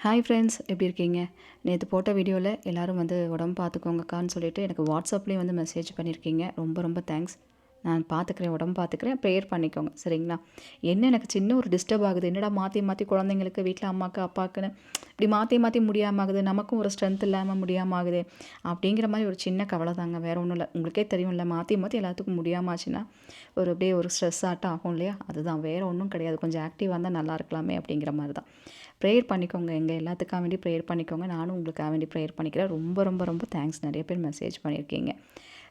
Hi friends எப்படி இருக்கீங்க? நேற்று போட்ட வீடியோவில் எல்லோரும் வந்து உடம்பு பார்த்துக்கோங்கக்கான்னு சொல்லிட்டு எனக்கு வாட்ஸ்அப்லேயும் வந்து மெசேஜ் பண்ணியிருக்கீங்க ரொம்ப ரொம்ப தேங்க்ஸ் நான் பார்த்துக்கிறேன் உடம்பு பார்த்துக்கிறேன் ப்ரேயர் பண்ணிக்கோங்க. சரிங்களா? என்ன எனக்கு சின்ன ஒரு டிஸ்டர்ப் ஆகுது? என்னடா மாற்றி மாற்றி குழந்தைங்களுக்கு வீட்டில் அம்மாவுக்கு அப்பாவுக்குன்னு இப்படி மாற்றி மாற்றி முடியாமல் ஆகுது. நமக்கும் ஒரு ஸ்ட்ரென்த் இல்லாமல் முடியாமல் ஆகுது. அப்படிங்கிற மாதிரி ஒரு சின்ன கவலை தாங்க. வேறு ஒன்றும் இல்லை. உங்களுக்கே தெரியும் இல்லை மாற்றி மாற்றி எல்லாத்துக்கும் முடியாமல் ஆச்சுன்னா ஒரு அப்படியே ஒரு ஸ்ட்ரெஸ் ஆட்டம் ஆகும் இல்லையா? அதுதான். வேறு ஒன்றும் கிடையாது. கொஞ்சம் ஆக்டிவாக இருந்தால் நல்லா இருக்கலாமே அப்படிங்கிற மாதிரி தான். ப்ரேயர் பண்ணிக்கோங்க. எங்கள் எல்லாத்துக்காக வேண்டி ப்ரேயர் பண்ணிக்கோங்க. நானும் உங்களுக்காக வேண்டி ப்ரேயர் பண்ணிக்கிறேன். ரொம்ப ரொம்ப ரொம்ப தேங்க்ஸ் நிறைய பேர் மெசேஜ் பண்ணியிருக்கீங்க.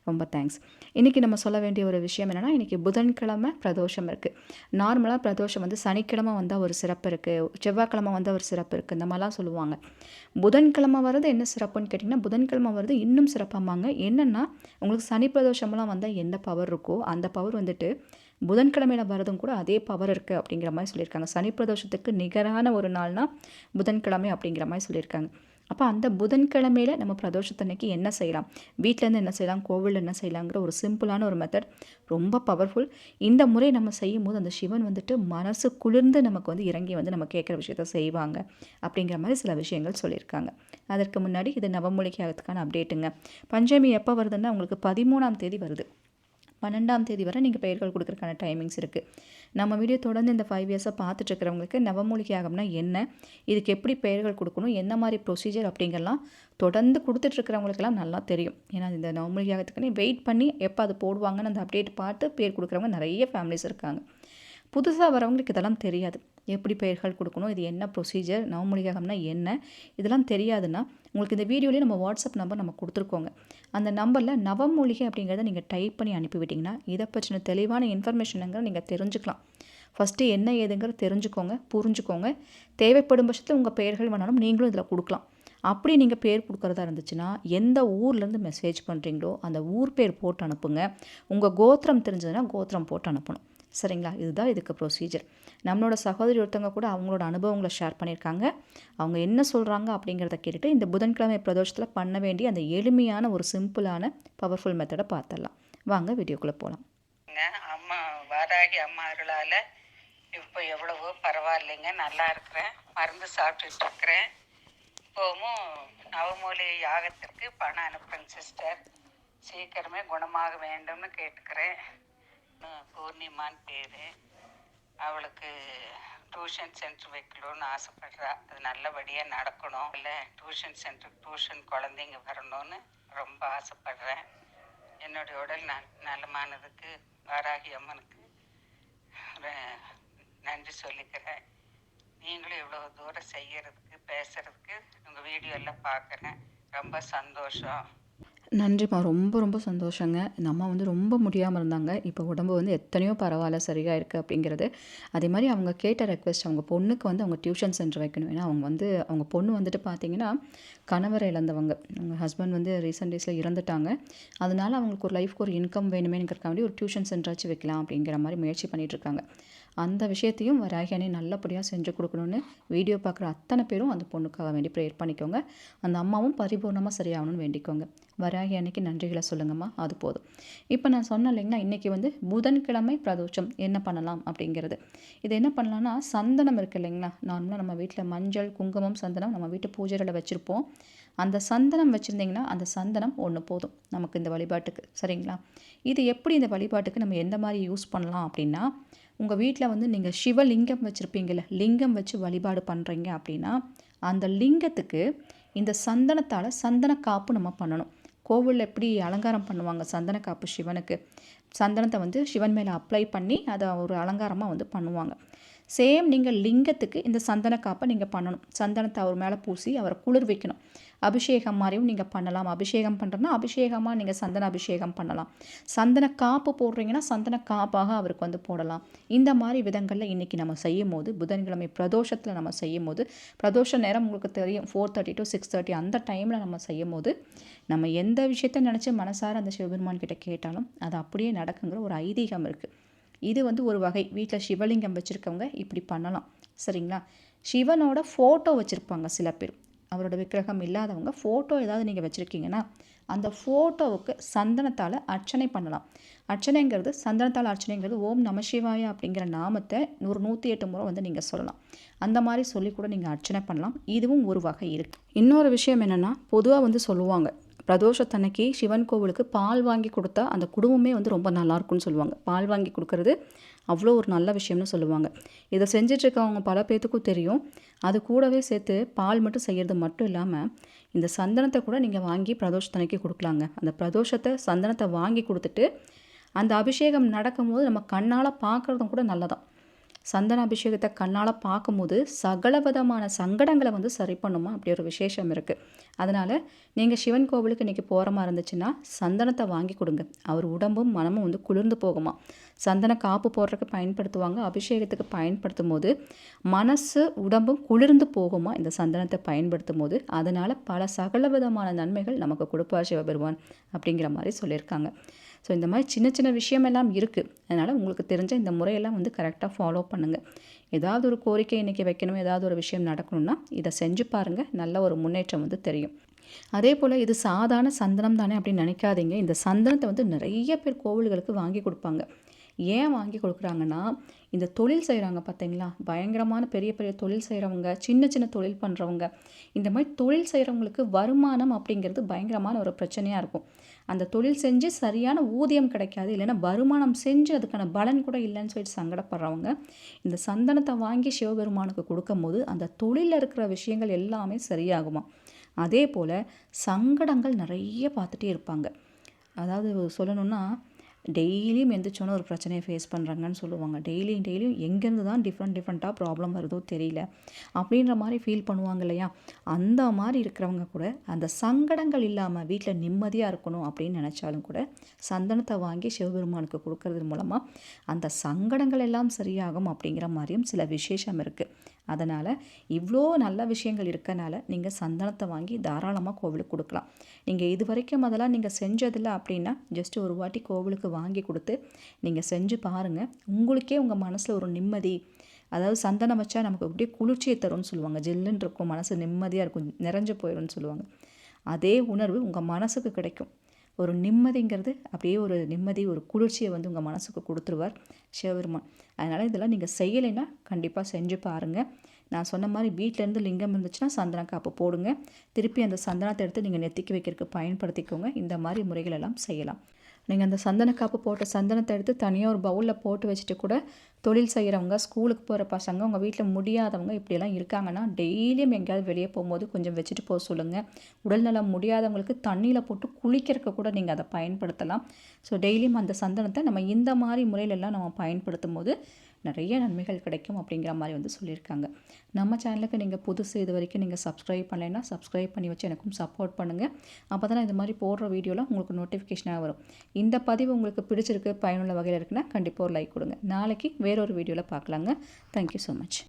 ரொம்ப தேங்க்ஸ் இன்றைக்கி நம்ம சொல்ல வேண்டிய ஒரு விஷயம் என்னென்னா இன்றைக்கி புதன்கிழமை பிரதோஷம் இருக்குது நார்மலாக பிரதோஷம் வந்து சனிக்கிழமை வந்தால் ஒரு சிறப்பு இருக்குது செவ்வாய்க்கிழமை வந்தால் ஒரு சிறப்பு இருக்குது இந்த மாதிரிலாம் சொல்லுவாங்க. புதன்கிழமை வர்றது என்ன சிறப்புன்னு கேட்டிங்கன்னா புதன்கிழமை வர்றது இன்னும் சிறப்பாமாங்க என்னென்னா உங்களுக்கு சனி பிரதோஷம்லாம் வந்தால் என்ன பவர் இருக்கோ அந்த பவர் வந்துட்டு புதன்கிழமையில் வரதும் கூட அதே பவர் இருக்குது அப்படிங்கிற மாதிரி சொல்லியிருக்காங்க. சனி பிரதோஷத்துக்கு நிகரான ஒரு நாள்னா புதன்கிழமை அப்படிங்கிற மாதிரி சொல்லியிருக்காங்க. அப்போ அந்த புதன்கிழமையில் நம்ம பிரதோஷத்தன்னைக்கு என்ன செய்யலாம்? வீட்டிலேருந்து என்ன செய்யலாம்? கோவிலில் என்ன செய்யலாங்கிற ஒரு சிம்பிளான ஒரு மெத்தட் ரொம்ப பவர்ஃபுல் இந்த முறை நம்ம செய்யும் போது அந்த சிவன் வந்துட்டு மனசு குளிர்ந்து நமக்கு வந்து இறங்கி வந்து நம்ம கேட்குற விஷயத்த செய்வாங்க அப்படிங்கிற மாதிரி சில விஷயங்கள் சொல்லியிருக்காங்க. அதற்கு முன்னாடி இது நவமூலிகை ஆகிறதுக்கான அப்டேட்டுங்க பஞ்சமி எப்போ வருதுன்னா உங்களுக்கு பதிமூணாம் தேதி வருது. பன்னெண்டாம் தேதி வரை நீங்கள் பெயர்கள் கொடுக்குறக்கான டைமிங்ஸ் இருக்குது நம்ம வீடியோ தொடர்ந்து இந்த ஃபைவ் இயர்ஸாக பார்த்துட்ருக்கிறவங்களுக்கு நவமூலிகை ஆகும்னா என்ன? இதுக்கு எப்படி பெயர்கள் கொடுக்கணும்? என்ன மாதிரி ப்ரொசீஜர் அப்படிங்கலாம் தொடர்ந்து கொடுத்துட்ருக்கிறவங்களுக்கெல்லாம் நல்லா தெரியும். ஏன்னா இந்த நவமூலிகை வெயிட் பண்ணி எப்போ அது போடுவாங்கன்னு அந்த அப்டேட் பார்த்து பேர் கொடுக்குறவங்க நிறைய ஃபேமிலிஸ் இருக்காங்க. புதுசாக வரவங்களுக்கு இதெல்லாம் தெரியாது. எப்படி பெயர்கள் கொடுக்கணும் இது என்ன ப்ரொசீஜர் நவமொழியாகம்னா என்ன இதெல்லாம் தெரியாதுன்னா உங்களுக்கு இந்த வீடியோலேயே நம்ம வாட்ஸ்அப் நம்பர் நம்ம கொடுத்துருக்கோங்க. அந்த நம்பரில் நவமூலிகை அப்படிங்கிறத நீங்கள் டைப் பண்ணி அனுப்பிவிட்டிங்கன்னா இதை பற்றின தெளிவான இன்ஃபர்மேஷனுங்கிற நீங்கள் தெரிஞ்சுக்கலாம். ஃபஸ்ட்டு என்ன ஏதுங்கிற தெரிஞ்சுக்கோங்க புரிஞ்சுக்கோங்க. தேவைப்படும் பட்சத்தில் உங்கள் பெயர்கள் வேணாலும் நீங்களும் இதில் கொடுக்கலாம். அப்படி நீங்கள் பேர் கொடுக்குறதா இருந்துச்சுன்னா எந்த ஊர்லேருந்து மெசேஜ் பண்ணுறீங்களோ அந்த ஊர் பேர் போட்டு அனுப்புங்க. உங்கள் கோத்திரம் தெரிஞ்சதுன்னா கோத்திரம் போட்டு அனுப்பணும். சரிங்களா? இதுதான் இதுக்கு ப்ரொசீஜர் நம்மளோட சகோதரி ஒருத்தவங்க கூட அவங்களோட அனுபவங்களை ஷேர் பண்ணியிருக்காங்க. அவங்க என்ன சொல்கிறாங்க அப்படிங்கிறத கேட்டுட்டு இந்த புதன்கிழமை பிரதோஷத்தில் பண்ண வேண்டிய அந்த எளிமையான ஒரு சிம்பிளான பவர்ஃபுல் மெத்தடை பார்த்துடலாம். வாங்க வீடியோக்குள்ளே போகலாம் அம்மா வாராகி அம்மா அருளால் இப்போ எவ்வளவோ பரவாயில்லைங்க நல்லா இருக்கிறேன் மருந்து சாப்பிட்டுட்டு இருக்கிறேன். இப்போவும் நவமூலி யாகத்திற்கு பணம் அனுப்புகிறேன் சிஸ்டர் சீக்கிரமே குணமாக வேண்டும்னு கேட்டுக்கிறேன். பூர்ணிமான்னு பேர். அவளுக்கு டியூஷன் சென்டர் வைக்கணும்னு ஆசைப்படுறா. அது நல்லபடியாக நடக்கணும். இல்லை டியூஷன் சென்டர் டியூஷன் குழந்தைங்க வரணும்னு ரொம்ப ஆசைப்படுறேன். என்னுடைய உடல் ந நலமானதுக்கு வாராகி அம்மனுக்கு நன்றி சொல்லிக்கிறேன். நீங்களும் இவ்வளோ தூரம் செய்யறதுக்கு பேசுறதுக்கு உங்கள் வீடியோ எல்லாம் பார்க்குறேன். ரொம்ப சந்தோஷம். நன்றிம்மா. ரொம்ப ரொம்ப சந்தோஷங்க. இந்த அம்மா வந்து ரொம்ப முடியாமல் இருந்தாங்க. இப்போ உடம்பு வந்து எத்தனையோ பரவாயில்ல சரியாக இருக்குது அப்படிங்கிறது. அதே மாதிரி அவங்க கேட்ட ரெக்வெஸ்ட் அவங்க பொண்ணுக்கு வந்து அவங்க டியூஷன் சென்டர் வைக்கணும். ஏன்னா அவங்க வந்து அவங்க பொண்ணு வந்துட்டு பார்த்தீங்கன்னா கணவரை இழந்தவங்க. அவங்க ஹஸ்பண்ட் வந்து ரீசெண்ட் டேஸில் இறந்துட்டாங்க. அதனால அவங்களுக்கு ஒரு லைஃப்க்கு ஒரு இன்கம் வேணுமேங்கிறக்காண்டி ஒரு டியூஷன் சென்டராச்சு வைக்கலாம் அப்படிங்கிற மாதிரி முயற்சி பண்ணிகிட்ருக்காங்க அந்த விஷயத்தையும் வராகியானே நல்லபடியாக செஞ்சு கொடுக்கணுன்னு வீடியோ பார்க்குற அத்தனை பேரும் அந்த பொண்ணுக்காக வேண்டி ப்ரேயர் பண்ணிக்கோங்க. அந்த அம்மாவும் பரிபூர்ணமாக சரியாகணும்னு வேண்டிக்கோங்க. வராகி அன்னைக்கு நன்றிகளை சொல்லுங்கம்மா. அது போதும். இப்போ நான் சொன்னேன் இல்லைங்களா இன்றைக்கி வந்து புதன்கிழமை பிரதோஷம். என்ன பண்ணலாம் அப்படிங்கிறது. இது என்ன பண்ணலாம்னா சந்தனம் இருக்குது இல்லைங்களா? நார்மலாக நம்ம வீட்டில் மஞ்சள் குங்குமம் சந்தனம் நம்ம வீட்டு பூஜைகளை வச்சுருப்போம். அந்த சந்தனம் வச்சுருந்திங்கன்னா அந்த சந்தனம் ஒன்று போதும். நமக்கு இந்த வழிபாட்டுக்கு. சரிங்களா? இது எப்படி இந்த வழிபாட்டுக்கு நம்ம எந்த மாதிரி யூஸ் பண்ணலாம் அப்படின்னா உங்கள் வீட்டில் வந்து நீங்கள் சிவலிங்கம் வச்சுருப்பீங்கள்ல லிங்கம் வச்சு வழிபாடு பண்ணுறீங்க அப்படின்னா அந்த லிங்கத்துக்கு இந்த சந்தனத்தால் சந்தன காப்பு நம்ம பண்ணணும். கோவிலில் எப்படி அலங்காரம் பண்ணுவாங்க சந்தன காப்பு சிவனுக்கு? சந்தனத்தை வந்து சிவன் மேலே அப்ளை பண்ணி அதை ஒரு அலங்காரமாக வந்து பண்ணுவாங்க. சேம் நீங்கள் லிங்கத்துக்கு இந்த சந்தன காப்பை நீங்கள் பண்ணணும். சந்தனத்தை அவர் மேலே பூசி அவரை குளிர் வைக்கணும். அபிஷேகம் மாதிரியும் நீங்கள் பண்ணலாம். அபிஷேகம் பண்ணுறதுனா அபிஷேகமாக நீங்கள் சந்தன அபிஷேகம் பண்ணலாம். சந்தன காப்பு போடுறீங்கன்னா சந்தன காப்பாக அவருக்கு வந்து போடலாம். இந்த மாதிரி விதங்களில் இன்றைக்கி நம்ம செய்யும் போது புதன்கிழமை பிரதோஷத்தில் நம்ம செய்யும் போது பிரதோஷ நேரம் உங்களுக்கு தெரியும் four thirty to six thirty அந்த டைமில் நம்ம செய்யும் போது நம்ம எந்த விஷயத்த நினச்சி மனசார அந்த சிவபெருமான் கிட்ட கேட்டாலும் அது அப்படியே நடக்குங்கிற ஒரு ஐதீகம் இருக்குது இது வந்து ஒரு வகை. வீட்டில் சிவலிங்கம் வச்சுருக்கவங்க இப்படி பண்ணலாம். சரிங்களா? சிவனோட ஃபோட்டோ வச்சுருப்பாங்க சில பேர். அவரோட விக்கிரகம் இல்லாதவங்க ஃபோட்டோ ஏதாவது நீங்கள் வச்சுருக்கீங்கன்னா அந்த ஃபோட்டோவுக்கு சந்தனத்தால் அர்ச்சனை பண்ணலாம். அர்ச்சனைங்கிறது சந்தனத்தால் அர்ச்சனைங்கிறது ஓம் நமசிவாய அப்படிங்கிற நாமத்தை ஒரு நூற்றி எட்டு முறை வந்து நீங்கள் சொல்லலாம். அந்த மாதிரி சொல்லி கூட நீங்கள் அர்ச்சனை பண்ணலாம். இதுவும் ஒரு வகை இருக்குது இன்னொரு விஷயம் என்னென்னா பொதுவாக வந்து சொல்லுவாங்க பிரதோஷத்தன்னைக்கு சிவன் கோவிலுக்கு பால் வாங்கி கொடுத்தா அந்த குடும்பமே வந்து ரொம்ப நல்லாயிருக்கும்னு சொல்லுவாங்க. பால் வாங்கி கொடுக்கறது அவ்வளோ ஒரு நல்ல விஷயம்னு சொல்லுவாங்க. இதை செஞ்சிட்ருக்கவங்க பல பேர்த்துக்கும் தெரியும். அது கூடவே சேர்த்து பால் மட்டும் செய்கிறது மட்டும் இல்லாமல் இந்த சந்தனத்தை கூட நீங்கள் வாங்கி பிரதோஷத்தன்னைக்கு கொடுக்கலாங்க. அந்த பிரதோஷத்தை சந்தனத்தை வாங்கி கொடுத்துட்டு அந்த அபிஷேகம் நடக்கும்போது நம்ம கண்ணால் பார்க்குறதும் கூட நல்லதான். சந்தன அபிஷேகத்தை கண்ணால் பார்க்கும்போது சகல விதமான சங்கடங்களை வந்து சரி பண்ணுமா? அப்படி ஒரு விசேஷம் இருக்குது அதனால் நீங்கள் சிவன் கோவிலுக்கு இன்றைக்கி போகிற மாதிரி இருந்துச்சுன்னா சந்தனத்தை வாங்கி கொடுங்க. அவர் உடம்பும் மனமும் வந்து குளிர்ந்து போகுமா? சந்தன காப்பு போடுறதுக்கு பயன்படுத்துவாங்க. அபிஷேகத்துக்கு பயன்படுத்தும் போது மனசு உடம்பும் குளிர்ந்து போகுமா? இந்த சந்தனத்தை பயன்படுத்தும் போது அதனால் பல சகல விதமான நன்மைகள் நமக்கு கொடுப்பார் சிவபெருமான் அப்படிங்கிற மாதிரி சொல்லியிருக்காங்க. ஸோ இந்த மாதிரி சின்ன சின்ன விஷயமெல்லாம் இருக்குது அதனால் உங்களுக்கு தெரிஞ்ச இந்த முறையெல்லாம் வந்து கரெக்டாக ஃபாலோ பண்ணுங்கள் ஏதாவது ஒரு கோரிக்கை இன்றைக்கி வைக்கணும் ஏதாவது ஒரு விஷயம் நடக்கணும்னா இதை செஞ்சு பாருங்கள் நல்ல ஒரு முன்னேற்றம் வந்து தெரியும். அதே போல் இது சாதாரண சந்தனம் தானே அப்படின்னு நினைக்காதீங்க. இந்த சந்தனத்தை வந்து நிறைய பேர் கோவில்களுக்கு வாங்கி கொடுப்பாங்க. ஏன் வாங்கி கொடுக்குறாங்கன்னா இந்த தொழில் செய்கிறாங்க பார்த்தீங்களா? பயங்கரமான பெரிய பெரிய தொழில் செய்கிறவங்க சின்ன சின்ன தொழில் பண்ணுறவங்க இந்த மாதிரி தொழில் செய்கிறவங்களுக்கு வருமானம் அப்படிங்கிறது பயங்கரமான ஒரு பிரச்சனையாக இருக்கும். அந்த தொழில் செஞ்சு சரியான ஊதியம் கிடைக்காது இல்லைன்னா வருமானம் செஞ்சு அதுக்கான பலன் கூட இல்லைன்னு சொல்லிட்டு சங்கடப்படுறவங்க இந்த சந்தனத்தை வாங்கி சிவபெருமானுக்கு கொடுக்கும்போது அந்த தொழிலில் இருக்கிற விஷயங்கள் எல்லாமே சரியாகுமா? அதே போல் சங்கடங்கள் நிறைய பார்த்துட்டே இருப்பாங்க. அதாவது சொல்லணுன்னா டெய்லியும் எந்திரிச்சோன்னே ஒரு பிரச்சனையை ஃபேஸ் பண்ணுறாங்கன்னு சொல்லுவாங்க. டெய்லியும் டெய்லியும் எங்கேருந்து தான் டிஃப்ரெண்ட் டிஃப்ரெண்ட்டாக ப்ராப்ளம் வருதோ தெரியல. அப்படின்ற மாதிரி ஃபீல் பண்ணுவாங்க இல்லையா? அந்த மாதிரி இருக்கிறவங்க கூட அந்த சங்கடங்கள் இல்லாமல் வீட்டில் நிம்மதியாக இருக்கணும் அப்படின்னு நினச்சாலும் கூட சந்தனத்தை வாங்கி சிவபெருமானுக்கு கொடுக்கறது மூலமாக அந்த சங்கடங்கள் எல்லாம் சரியாகும் அப்படிங்கிற மாதிரியும் சில விசேஷம் இருக்குது அதனால் இவ்வளோ நல்ல விஷயங்கள் இருக்கனால நீங்கள் சந்தனத்தை வாங்கி தாராளமாக கோவிலுக்கு கொடுக்கலாம். நீங்கள் இது வரைக்கும் அதெல்லாம் நீங்கள் செஞ்சதில்லை அப்படின்னா ஜஸ்ட் ஒரு வாட்டி கோவிலுக்கு வாங்கி கொடுத்து நீங்கள் செஞ்சு பாருங்கள் உங்களுக்கே உங்கள் மனசில் ஒரு நிம்மதி அதாவது சந்தனம் வச்சா நமக்கு அப்படியே குளிர்ச்சியை தரும்னு சொல்லுவாங்க. ஜில்லுன்னு இருக்கும் மனசு நிம்மதியாக இருக்கும் நிறைஞ்சு போயிடும்னு சொல்லுவாங்க. அதே உணர்வு உங்கள் மனசுக்கு கிடைக்கும். ஒரு நிம்மதிங்கிறது அப்படியே ஒரு நிம்மதி ஒரு குளிர்ச்சியை வந்து உங்கள் மனசுக்கு கொடுத்துருவார் சிவபெருமான். அதனால் இதெல்லாம் நீங்கள் செய்யலைன்னா கண்டிப்பாக செஞ்சு பாருங்கள் நான் சொன்ன மாதிரி வீட்டிலேருந்து லிங்கம் இருந்துச்சுன்னா சந்தன காப்பு போடுங்க. திருப்பி அந்த சந்தனத்தை எடுத்து நீங்கள் நெத்திக்கு வைக்கிறதுக்கு பயன்படுத்திக்கோங்க. இந்த மாதிரி முறைகள் எல்லாம் செய்யலாம். நீங்கள் அந்த சந்தன காப்பு போட்ட சந்தனத்தை எடுத்து தனியாக ஒரு பவுலில் போட்டு வச்சுட்டு கூட தொழில் செய்கிறவங்க ஸ்கூலுக்கு போகிற பசங்க உங்கள் வீட்டில் முடியாதவங்க இப்படியெல்லாம் இருக்காங்கன்னா டெய்லியும் எங்கேயாவது வெளியே போகும்போது கொஞ்சம் வச்சுட்டு போக சொல்லுங்கள் உடல்நலம் முடியாதவங்களுக்கு தண்ணியில் போட்டு குளிக்கிறக்க கூட நீங்கள் அதை பயன்படுத்தலாம். ஸோ டெய்லியும் அந்த சந்தனத்தை நம்ம இந்த மாதிரி முறையிலெல்லாம் நம்ம பயன்படுத்தும் போது நிறைய நன்மைகள் கிடைக்கும் அப்படிங்கிற மாதிரி வந்து சொல்லியிருக்காங்க. நம்ம சேனலுக்கு நீங்கள் புதுசு இது வரைக்கும் நீங்கள் சப்ஸ்கிரைப் பண்ணலைன்னா சப்ஸ்கிரைப் பண்ணி வச்சு எனக்கும் சப்போர்ட் பண்ணுங்கள் அப்போ தான் இது மாதிரி போடுற வீடியோலாம் உங்களுக்கு நோட்டிஃபிகேஷனாக வரும். இந்த பதிவு உங்களுக்கு பிடிச்சிருக்கு பயனுள்ள வகையில் இருக்குன்னா கண்டிப்பாக ஒரு லைக் கொடுங்க. நாளைக்கு வேறொரு வீடியோவில் பார்க்கலாங்க. Thank you so much